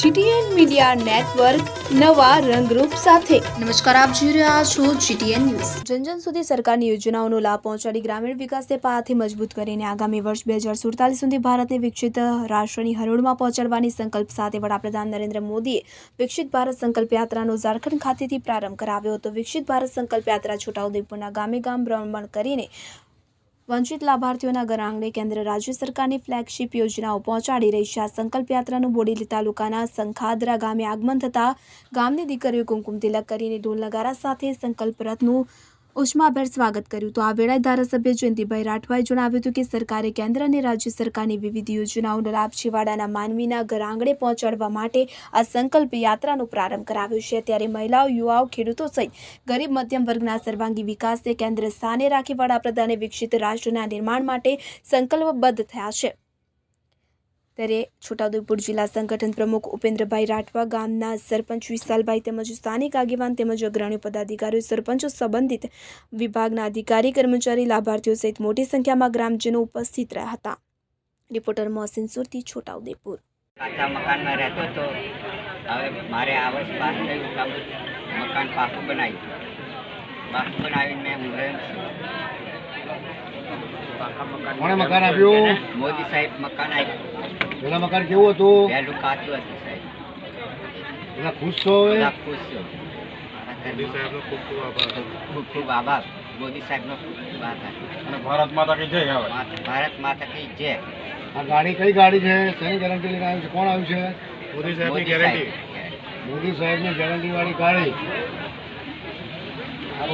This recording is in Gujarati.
જીટીએન મીડિયા નેટવર્ક નવા રંગરૂપ સાથે. નમસ્કાર આપ જોઈ રહ્યા છો જીટીએન ન્યૂઝ. જનજન સુધી સરકારની યોજનાઓનો લાભ પહોંચાડી ગ્રામીણ વિકાસને પાયાથી મજબૂત કરીને આગામી વર્ષ બે હજાર સુડતાલીસ સુધી ભારતને વિકસિત રાષ્ટ્રની હરોળમાં પહોંચાડવાની સંકલ્પ સાથે વડાપ્રધાન નરેન્દ્ર મોદીએ વિકસિત ભારત સંકલ્પ યાત્રાનો ઝારખંડ ખાતેથી પ્રારંભ કરાવ્યો હતો. વિકસિત ભારત સંકલ્પ યાત્રા છોટાઉદેપુરના ગામે ગામ ભ્રમણ કરીને વંચિત લાભાર્થીઓના ઘર આંગણે કેન્દ્ર રાજ્ય સરકારની ફ્લેગશીપ યોજનાઓ પહોંચાડી રહી છે. આ સંકલ્પ યાત્રાનું બોડેલી તાલુકાના સંખાદરા ગામે આગમન થતાં ગામની દીકરીઓ કુમકુમ તિલક કરીને ઢોલ નગારા સાથે સંકલ્પ રથનું ઉષ્માભેર સ્વાગત કર્યું. તો આ વેળાએ ધારાસભ્ય જયંતિભાઈ રાઠવાએ જણાવ્યું હતું કે સરકારે કેન્દ્ર અને રાજ્ય સરકારની વિવિધ યોજનાઓનો લાભ છેવાડાના માનવીના ઘર આંગણે પહોંચાડવા માટે આ સંકલ્પ યાત્રાનો પ્રારંભ કરાવ્યો છે. ત્યારે મહિલાઓ, યુવાઓ, ખેડૂતો સહિત ગરીબ, મધ્યમ વર્ગના સર્વાંગી વિકાસને કેન્દ્ર સ્થાને રાખી વડાપ્રધાને વિકસિત રાષ્ટ્રના નિર્માણ માટે સંકલ્પબદ્ધ થયા છે. ત્યારે છોટાઉદેપુર જિલ્લા સંગઠન પ્રમુખ ઉપેન્દ્રભાઈ રાઠવા ગામના સરપંચ વિશાલભાઈ તેમજ સ્થાનિક આગેવાન તેમજ અગ્રણી પદાધિકારીઓ, સરપંચો સંબંધિત વિભાગના અધિકારી, કર્મચારી, લાભાર્થીઓ સહિત મોટી સંખ્યામાં ગ્રામજનો ઉપસ્થિત રહ્યા હતા. રિપોર્ટર મોહસિન સુરતી, છોટાઉદેપુર. મકાન પાકું બનાવ્યું. પાકું બનાવીને મેં ઉમરેન કોણે મકાન આપ્યું? મોદી સાહેબ મકાન આપ્યું. પેલા મકાન કેવું હતું? પેલું કાચું હતું સાહેબ. બધા ખુશ છો હવે? બધા ખુશ છો. ખૂબ ખૂબ આભાર. મોદી સાહેબનો ખૂબ ખૂબ આભાર. અને ભારત માતા કી જય હવે. ભારત માતા કી જય. આ ગાડી કઈ ગાડી છે? શેની ગેરંટી લઈને આવ્યું છે? કોણ આવ્યું છે? મોદી સાહેબ મોદી સાહેબની ગેરંટી વાળી ગાડી.